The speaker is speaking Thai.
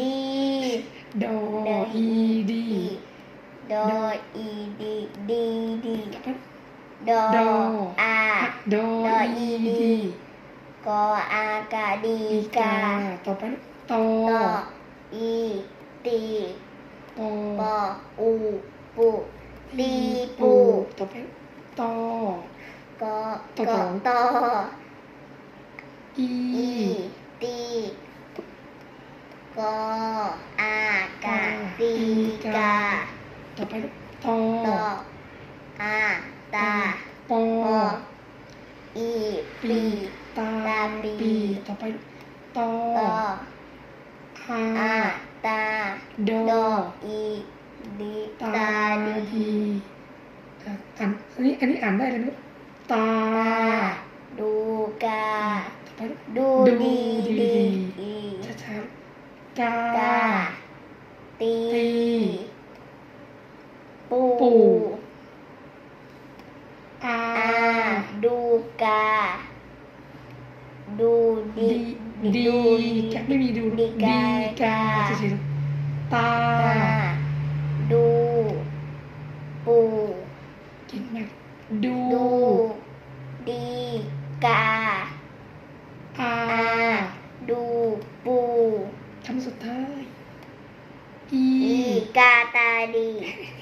ดีดออีดีดออีดีดีดีดอดออาดออีดีกออากาดีอีกากาต่อไปตอตออีตีปอปออูปูตีปูต่อไปตอกอต่อกต่ออตออีอีตี กออากาตีกาต่อไปตอตออาตาปอปออีปีปีตาตาปีปีต่อไปตอตออาอาตาดอดออีดีตาตาดีดีอะอ่านอันนี้อันนี้อ่านได้เลยนะตาตา ดูกาต่อไปดูดูดีดีดีอีช้าๆ กา กา ตี ตี ปู ปู อา อาดูกา ดูดีดีดีดูกะไม่มีดูดีกาดีกาเฉยๆตา ตา ดู ปูเก่งมากดู ดู ดีกาอา Katali.